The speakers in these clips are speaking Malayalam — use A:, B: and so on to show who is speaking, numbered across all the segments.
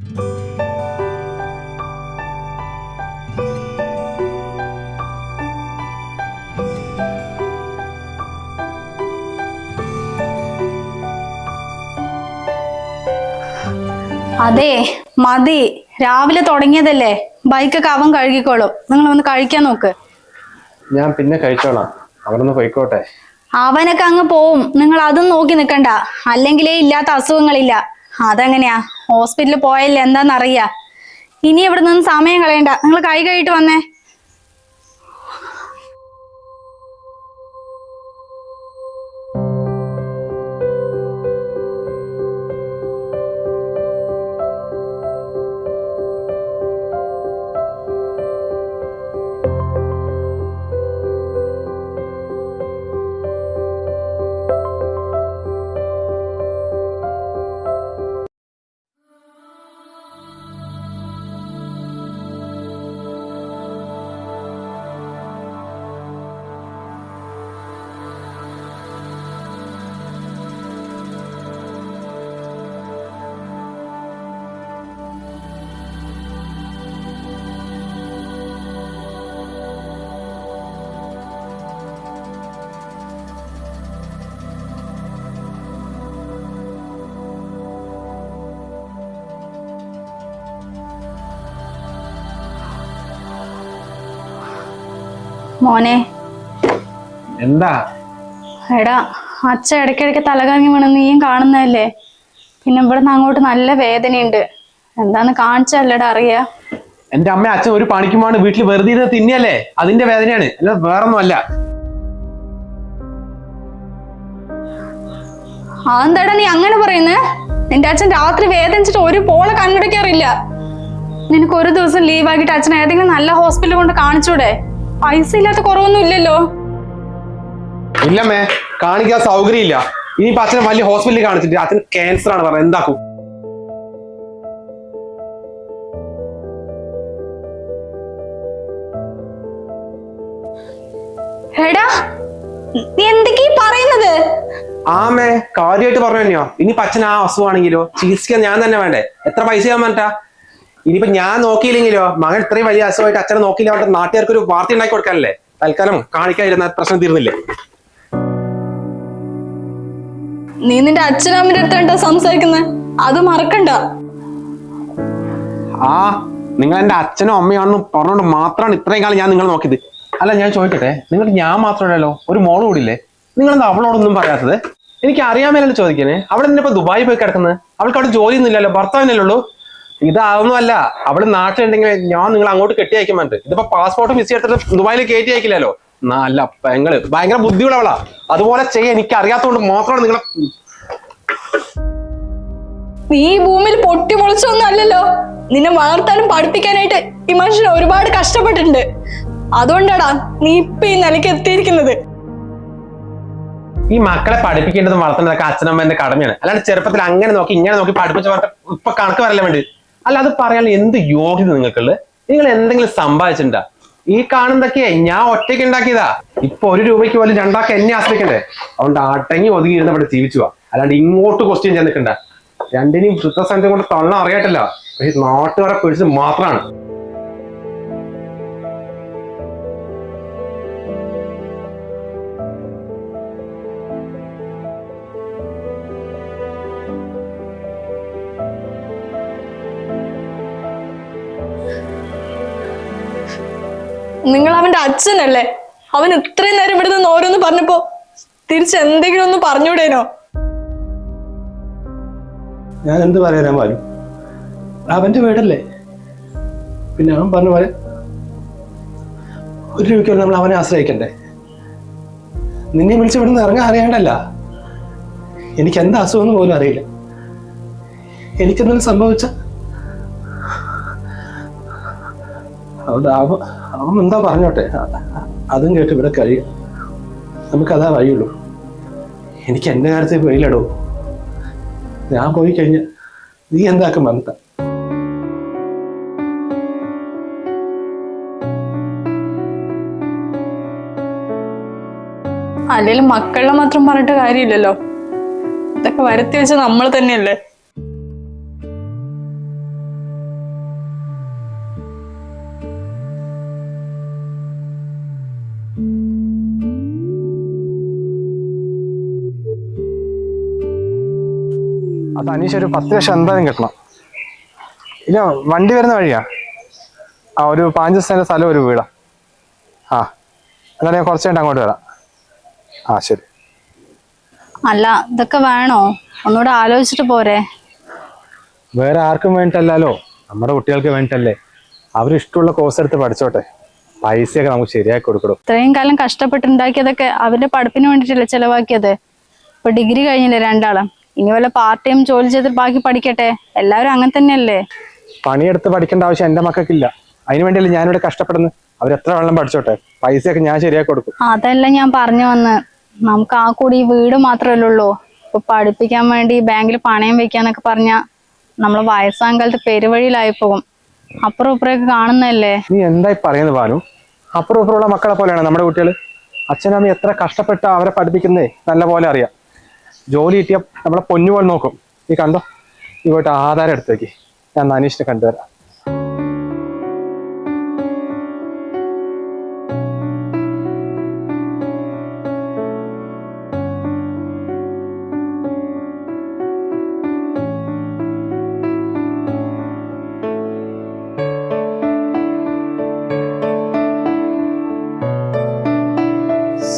A: അതെ മതി. രാവിലെ തുടങ്ങിയതല്ലേ? ബൈക്കൊക്കെ അവൻ കഴുകിക്കോളും. നിങ്ങൾ ഒന്ന് കഴിക്കാൻ നോക്ക്.
B: ഞാൻ പിന്നെ കഴിച്ചോളാം. അവനൊന്ന് നിന്ന് പോയിക്കോട്ടെ.
A: അവനൊക്കെ അങ്ങ് പോവും. നിങ്ങൾ അതും നോക്കി നിക്കണ്ട അല്ലെങ്കിലേ ഇല്ലാത്ത അസുഖങ്ങളില്ല. അതെങ്ങനെയാ? ഹോസ്പിറ്റലിൽ പോയല്ലേ എന്താന്നറിയ? ഇനി ഇവിടെ നിന്ന് സമയം കളയണ്ട. നിങ്ങൾ കൈ കഴിയിട്ട് വന്നേ. മോനെ.
B: എന്താ?
A: എടാ അച്ഛ ഇടയ്ക്കിടയ്ക്ക് തലകറങ്ങി വീണ് നീയും കാണുന്നതല്ലേ? പിന്നെ ഇവിടുന്ന് അങ്ങോട്ട് നല്ല വേദനയുണ്ട്. എന്താന്ന് കാണിച്ചല്ലടാ അറിയാ.
B: എന്റെ അമ്മ അച്ഛൻ ഒരു പണിക്കുമാണ് വീട്ടിൽ വെറുതെ ഇരുന്ന് തിന്നിയല്ലേ? അതിന്റെ വേദനയാണ്. അല്ല വേറൊന്നുമല്ല.
A: അതെന്താടാ നീ അങ്ങനെ പറയുന്നേ? നിന്റെ അച്ഛൻ രാത്രി വേദനിച്ചിട്ട് ഒരു പോളെ കണ്ണടയ്ക്കാറില്ല. നിനക്ക് ഒരു ദിവസം ലീവ് ആക്കിയിട്ട് അച്ഛൻ ഏതെങ്കിലും നല്ല ഹോസ്പിറ്റലിൽ കൊണ്ട് കാണിച്ചൂടെ? പൈസ ഇല്ലാത്ത കുറവൊന്നും ഇല്ലല്ലോ.
B: ഇല്ലമ്മേ കാണിക്കാൻ സൗകര്യമില്ല. ഇനിയിപ്പോ അച്ഛനെ വലിയ ഹോസ്പിറ്റലിൽ കാണിച്ചിട്ട് അച്ഛന് ക്യാൻസർ ആണ് പറഞ്ഞത്. എന്താക്കും?
A: എടാ നീ എന്തൊക്കെയാ പറയുന്നത്?
B: ആമേ കാര്യമായിട്ട് പറഞ്ഞു തന്നെയോ? ഇനി അച്ഛൻ ആ അസുഖമാണെങ്കിലോ? ചികിത്സിക്കാൻ ഞാൻ തന്നെ വേണ്ടേ? എത്ര പൈസ ഞാൻ പറഞ്ഞാ ഇനിയിപ്പോ ഞാൻ നോക്കിയില്ലെങ്കിലോ മകൻ ഇത്രയും വലിയ അസുഖമായിട്ട് അച്ഛനെ നോക്കിയില്ല അവിടെ നാട്ടുകാർക്ക് ഒരു വാർത്ത ഉണ്ടാക്കി കൊടുക്കാനല്ലേ? തൽക്കാലം കാണിക്കാതിരുന്ന പ്രശ്നം തീർന്നില്ലേ?
A: നീ നിന്റെ അച്ഛനമ്മയുടെ അടുത്താണ്ടാ സംസാരിക്കുന്നത് അത് മറക്കണ്ട.
B: ആ നിങ്ങൾ എന്റെ അച്ഛനും അമ്മയാണെന്നും പറഞ്ഞോണ്ട് മാത്രമാണ് ഇത്രയും കാലം ഞാൻ നിങ്ങൾ നോക്കിയത്. അല്ല ഞാൻ ചോദിക്കട്ടെ നിങ്ങൾ ഞാൻ മാത്രമല്ലല്ലോ ഒരു മോൾ കൂടിയില്ലേ നിങ്ങൾ എന്താ അവളോടൊന്നും പറയാത്തത്? എനിക്ക് അറിയാമല്ലോ ചോദിക്കണേ. അവിടെ അവൾ ഇപ്പൊ ദുബായി പോയി കിടക്കുന്നത് അവൾക്ക് അവിടെ ജോലിയൊന്നും ഇല്ലല്ലോ ഭർത്താവിനല്ലേ ഉള്ളൂ? ഇതാവുന്നല്ല അവൾ നാട്ടിലുണ്ടെങ്കിൽ ഞാൻ നിങ്ങൾ അങ്ങോട്ട് കെട്ടി അയക്കാൻ പറ്റും ഇതിപ്പോ പാസ്പോർട്ട് മിസ് എടുത്തിട്ട് ദുബായിൽ കയറ്റി അയക്കില്ലല്ലോ നല്ല പെങ്ങൾ ഭയങ്കര ബുദ്ധിയുള്ളവളാ. അതുപോലെ ചെയ്യാൻ എനിക്ക് അറിയാത്തതുകൊണ്ട് മാത്രമാണ് നിങ്ങളെ
A: നീ ഈ ഭൂമിയിൽ പൊട്ടി മുളച്ചൊന്നും അല്ലല്ലോ. നിന്നെ വളർത്താനും പഠിപ്പിക്കാനായിട്ട് ഈ മനുഷ്യൻ ഒരുപാട് കഷ്ടപ്പെട്ടിട്ടുണ്ട്. അതുകൊണ്ടാടാ നീ ഇപ്പൊ ഈ നിലയ്ക്ക് എത്തിയിരിക്കുന്നത്.
B: ഈ മക്കളെ പഠിപ്പിക്കേണ്ടതും വളർത്തേണ്ടതൊക്കെ അച്ഛനമ്മേന്റെ കടമയാണ്. അല്ലാണ്ട് ചെറുപ്പത്തിൽ അങ്ങനെ നോക്കി ഇങ്ങനെ നോക്കി പഠിപ്പിച്ച ഇപ്പൊ കണക്ക് വരല്ലേ വേണ്ടി? അല്ല അത് പറയാൻ എന്ത് യോഗ്യത നിങ്ങൾക്കുള്ളത്? നിങ്ങൾ എന്തെങ്കിലും സമ്പാദിച്ചിട്ടുണ്ടാ? ഈ കാണുന്നതൊക്കെ ഞാൻ ഒറ്റയ്ക്ക് ഉണ്ടാക്കിയതാ. ഇപ്പൊ ഒരു രൂപയ്ക്ക് പോലും രണ്ടാക്ക എന്നെ ആശ്രയിക്കണ്ടേ? അതുകൊണ്ട് അടങ്ങി ഒതുങ്ങി ഇരുന്ന് ജീവിച്ചു പോവാ അല്ലാണ്ട് ഇങ്ങോട്ട് ക്വസ്റ്റ്യൻ ചെയ്യാൻ നിൽക്കണ്ട. രണ്ടിനെയും വൃത്തസഞ്ചം കൊണ്ട് തള്ളം അറിയാട്ടില്ല. പക്ഷെ നാട്ടുകാരെ പേടിച്ച് മാത്രമാണ്.
A: നിങ്ങൾ അവന്റെ അച്ഛനല്ലേ? അവൻ ഇത്രയും നേരം ഇവിടെ നിന്ന് ഓരോന്ന് പറഞ്ഞപ്പോ തിരിച്ച് എന്തെങ്കിലും ഒന്ന് പറഞ്ഞൂടേനോ
C: ഞാൻ എന്ത് പറയാനാ ബാലു? അവന്റെ വീടല്ലേ? പിന്നെ അവൻ പറഞ്ഞ പോലെ ഒരു രൂപയ്ക്ക് നമ്മൾ അവനെ ആശ്രയിക്കണ്ടേ? നിന്നെ വിളിച്ച് നിന്ന് ഇറങ്ങാൻ അറിയാണ്ടല്ല. എനിക്ക് എന്താ അസുഖമെന്ന് പോലും അറിയില്ല. എനിക്കെന്തെങ്കിലും സംഭവിച്ച? അതുകൊണ്ട് അവൻ എന്താ പറഞ്ഞോട്ടെ? അതും കേട്ട് ഇവിടെ കഴിയും നമുക്കതാ വഴിയുള്ളൂ. എനിക്ക് എന്റെ കാര്യത്തിൽ വെയിലടോ ഞാൻ പോയി കഴിഞ്ഞ നീ എന്താക്കും മന്ത
A: അല്ലെങ്കിൽ മക്കളെ മാത്രം പറഞ്ഞിട്ട് കാര്യമില്ലല്ലോ. ഇതൊക്കെ വരുത്തി വെച്ച നമ്മൾ തന്നെയല്ലേ?
D: അത് അനീഷ് ഒരു പത്ത് ലക്ഷം എന്തായാലും കിട്ടണം. ഇല്ല വണ്ടി വരുന്ന വഴിയാ? ആ ഒരു പാഞ്ച് സെന്റ് സ്ഥലം ഒരു വീടാ. ആ എന്നാലും ഞാൻ കുറച്ച് കഴിഞ്ഞിട്ട് അങ്ങോട്ട് വരാം. ആ ശരി.
A: അല്ല ഇതൊക്കെ വേണോ? ഒന്നുകൂടെ ആലോചിച്ചിട്ട് പോരെ.
D: വേറെ ആർക്കും വേണ്ടിട്ടല്ലോ നമ്മുടെ കുട്ടികൾക്ക് വേണ്ടിട്ടല്ലേ. അവർ ഇഷ്ടമുള്ള കോഴ്സ് എടുത്ത് പഠിച്ചോട്ടെ. പൈസയൊക്കെ നമുക്ക് ശരിയാക്കി കൊടുക്കണം.
A: ഇത്രയും കാലം കഷ്ടപ്പെട്ടുണ്ടാക്കിയതൊക്കെ അവരുടെ പഠിപ്പിന് വേണ്ടിയിട്ടല്ലേ ചെലവാക്കിയത്? ഇപ്പൊ ഡിഗ്രി കഴിഞ്ഞില്ലേ രണ്ടാളും? ഇനി വല്ല പാർട്ട് ടൈം ജോലി ചെയ്ത് ബാക്കി പഠിക്കട്ടെ? എല്ലാവരും അങ്ങനെ തന്നെയല്ലേ?
D: പണിയെടുത്ത് പഠിക്കേണ്ട ആവശ്യം എന്റെ മക്കൾക്കില്ല. അതിന് വേണ്ടിയല്ലേ ഞാനിവിടെ കഷ്ടപ്പെടുന്നത്. അവരെത്ര വെള്ളം പഠിച്ചോട്ടെ? പൈസയൊക്കെ ഞാൻ ശരിയാക്കി കൊടുക്കും.
A: അതല്ല ഞാൻ പറഞ്ഞു വന്ന്. നമുക്ക് ആ കൂടി ഈ വീട് മാത്രമല്ലേ ഉള്ളൂ ഇപ്പൊ പഠിപ്പിക്കാൻ വേണ്ടി ബാങ്കിൽ പണയം വെക്കാന്നൊക്കെ പറഞ്ഞ നമ്മൾ വയസ്സാം കാലത്ത് പെരുവഴിയിലായി പോകും. അപ്പുറം ഇപ്പുറമൊക്കെ കാണുന്നല്ലേ
D: നീ എന്തായി പറയുന്നത് ബാനു അപ്പുറം ഇപ്പുറമുള്ള മക്കളെ പോലെയാണ് നമ്മുടെ കുട്ടികൾ അച്ഛനമ്മ എത്ര കഷ്ടപ്പെട്ട അവരെ പഠിപ്പിക്കുന്നേ? നല്ല പോലെ അറിയാം. ജോലി കിട്ടിയ നമ്മളെ പൊന്നു പോലെ നോക്കും. ഈ കണ്ടോ? പോയിട്ട് ആധാരം എടുത്തേക്ക്. ഞാൻ അനീഷിനെ കണ്ടുവരാം.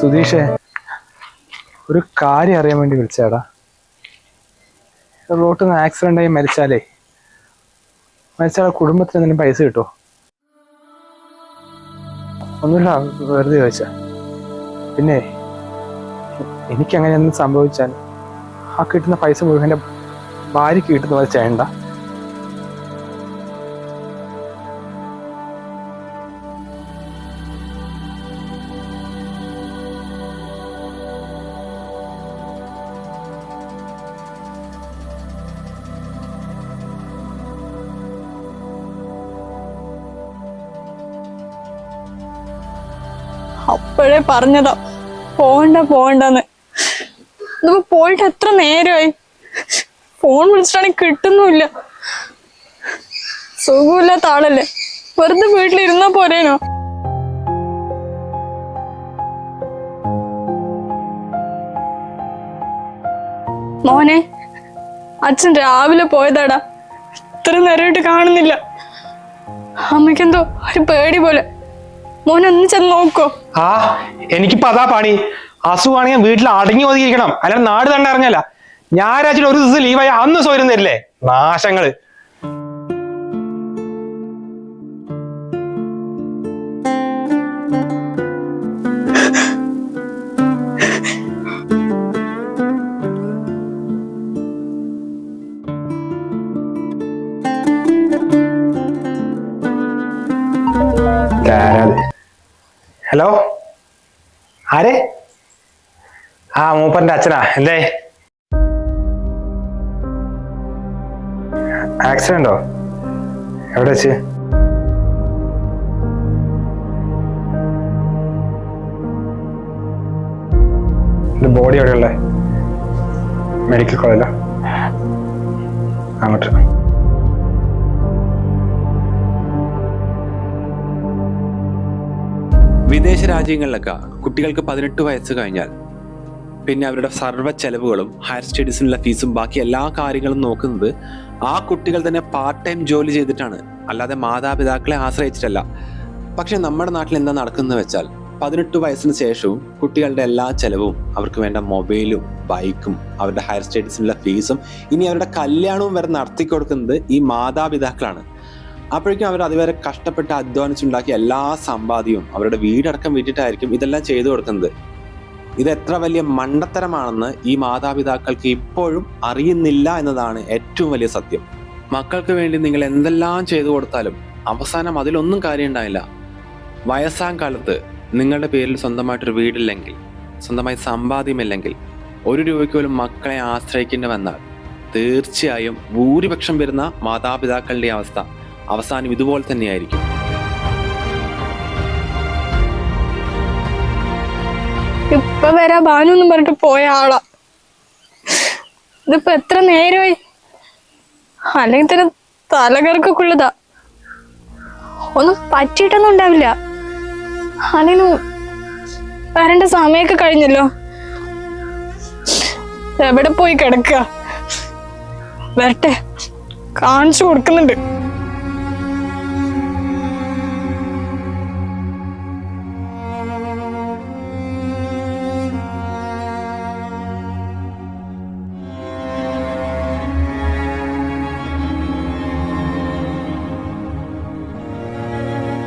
D: സുധീഷേ ഒരു കാര്യം അറിയാൻ വേണ്ടി വിളിച്ചാടാ റോട്ടിൽ നിന്ന് ആക്സിഡന്റ് ആയി മരിച്ചാലേ മരിച്ചാൽ കുടുംബത്തിന് എന്തെങ്കിലും പൈസ കിട്ടുമോ ഒന്നുമില്ല വെറുതെ ചോദിച്ച. പിന്നെ എനിക്കങ്ങനെ എന്തെങ്കിലും സംഭവിച്ചാൽ ആ കിട്ടുന്ന പൈസ മുഴുവൻ എന്റെ ഭാര്യയ്ക്ക് കിട്ടുന്ന പോലെ ചെയ്യണ്ട.
A: അപ്പോഴേ പറഞ്ഞതാ. പോണ്ട പോണ്ടെന്ന്. ഇതിപ്പോ പോയിട്ട് എത്ര നേരമായി ഫോൺ വിളിച്ചിട്ടാണെങ്കിൽ കിട്ടുന്നുമില്ല. സുഖമില്ലാത്ത ആളല്ലേ? വെറുതെ വീട്ടിലിരുന്നാ പോരേനോ? മോനെ അച്ഛൻ രാവിലെ പോയതാടാ. ഇത്ര നേരമായിട്ട് കാണുന്നില്ല. അമ്മയ്ക്കെന്തോ ഒരു പേടി പോലെ. മോനെ ഒന്ന് ചെന്ന് നോക്കോ.
E: ആ എനിക്കിപ്പോ അതാ പണി. അസുഖമാണെങ്കിൽ വീട്ടിൽ അടങ്ങി ഒതുങ്ങിയിരിക്കണം. അല്ലാതെ നാട് തന്നെ ഇറങ്ങല്ല ഞായറാഴ്ച ഒരു ദിവസം ലീവായി അന്ന് സൗകര്യം തരില്ലേ? നാശങ്ങൾ. ഹലോ ആരെ? ആ മൂപ്പന്റെ അച്ഛനാ. എന്തേ? ആക്സിഡന്റോ എവിടെ വെച്ച്? ബോഡി എവിടെയുള്ള മെഡിക്കൽ കോളേജിലോ അങ്ങോട്ട്.
B: വിദേശ രാജ്യങ്ങളിലൊക്കെ കുട്ടികൾക്ക് പതിനെട്ട് വയസ്സ് കഴിഞ്ഞാൽ പിന്നെ അവരുടെ സർവ ചെലവുകളും ഹയർ സ്റ്റഡീസിനുള്ള ഫീസും ബാക്കി എല്ലാ കാര്യങ്ങളും നോക്കുന്നത് ആ കുട്ടികൾ തന്നെ പാർട്ട് ടൈം ജോലി ചെയ്തിട്ടാണ്. അല്ലാതെ മാതാപിതാക്കളെ ആശ്രയിച്ചിട്ടല്ല. പക്ഷെ നമ്മുടെ നാട്ടിൽ എന്താ നടക്കുന്നത് വെച്ചാൽ പതിനെട്ട് വയസ്സിന് ശേഷവും കുട്ടികളുടെ എല്ലാ ചെലവും അവർക്ക് വേണ്ട മൊബൈലും ബൈക്കും അവരുടെ ഹയർ സ്റ്റഡീസിനുള്ള ഫീസും ഇനി അവരുടെ കല്യാണവും വരെ നടത്തി കൊടുക്കുന്നത് ഈ മാതാപിതാക്കളാണ്. അപ്പോഴേക്കും അവർ അതുവരെ കഷ്ടപ്പെട്ട് അധ്വാനിച്ചുണ്ടാക്കിയ എല്ലാ സമ്പാദ്യവും അവരുടെ വീടടക്കം വിട്ടിട്ടായിരിക്കും ഇതെല്ലാം ചെയ്തു കൊടുക്കുന്നത്. ഇത് എത്ര വലിയ മണ്ടത്തരമാണെന്ന് ഈ മാതാപിതാക്കൾക്ക് ഇപ്പോഴും അറിയുന്നില്ല എന്നതാണ് ഏറ്റവും വലിയ സത്യം. മക്കൾക്ക് വേണ്ടി നിങ്ങൾ എന്തെല്ലാം ചെയ്തു കൊടുത്താലും അവസാനം അതിലൊന്നും കാര്യം ഉണ്ടായില്ല വയസ്സാം കാലത്ത് നിങ്ങളുടെ പേരിൽ സ്വന്തമായിട്ടൊരു വീടില്ലെങ്കിൽ സ്വന്തമായി സമ്പാദ്യമില്ലെങ്കിൽ ഒരു രൂപയ്ക്ക് പോലും മക്കളെ ആശ്രയിക്കേണ്ടി വന്നാൽ തീർച്ചയായും ഭൂരിപക്ഷം വരുന്ന മാതാപിതാക്കളുടെ അവസ്ഥ. അവസാനം ഇതുപോലെ തന്നെയായിരിക്കും.
A: ഇപ്പൊ വരാ ബാനു എന്നും പറഞ്ഞിട്ട് പോയ ആളാ. ഇതിപ്പോ എത്ര നേരമായി? അല്ലെങ്കിൽ തന്നെ തലകർക്കുള്ളതാ ഒന്നും പറ്റിയിട്ടൊന്നും ഉണ്ടാവില്ല. അല്ലെങ്കിൽ വരേണ്ട സമയമൊക്കെ കഴിഞ്ഞല്ലോ. എവിടെ പോയി കിടക്കുക? വരട്ടെ. കാണിച്ചു കൊടുക്കുന്നുണ്ട്.